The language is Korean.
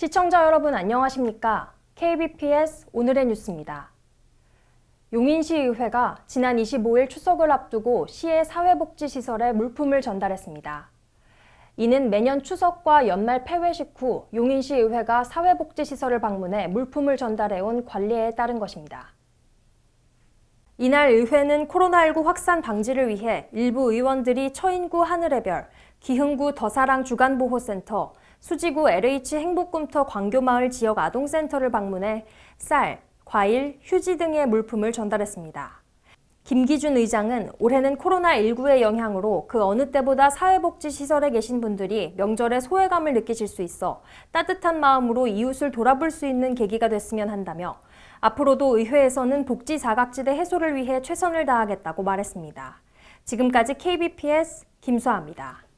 시청자 여러분 안녕하십니까? KBPS 오늘의 뉴스입니다. 용인시 의회가 지난 25일 추석을 앞두고 시의 사회복지시설에 물품을 전달했습니다. 이는 매년 추석과 연말 폐회식 후 용인시 의회가 사회복지시설을 방문해 물품을 전달해온 관례에 따른 것입니다. 이날 의회는 코로나19 확산 방지를 위해 일부 의원들이 처인구 하늘의 별, 기흥구 더사랑 주간보호센터, 수지구 LH 행복꿈터 광교마을 지역 아동센터를 방문해 쌀, 과일, 휴지 등의 물품을 전달했습니다. 김기준 의장은 올해는 코로나19의 영향으로 그 어느 때보다 사회복지 시설에 계신 분들이 명절에 소외감을 느끼실 수 있어 따뜻한 마음으로 이웃을 돌아볼 수 있는 계기가 됐으면 한다며 앞으로도 의회에서는 복지 사각지대 해소를 위해 최선을 다하겠다고 말했습니다. 지금까지 KBPS 김수아입니다.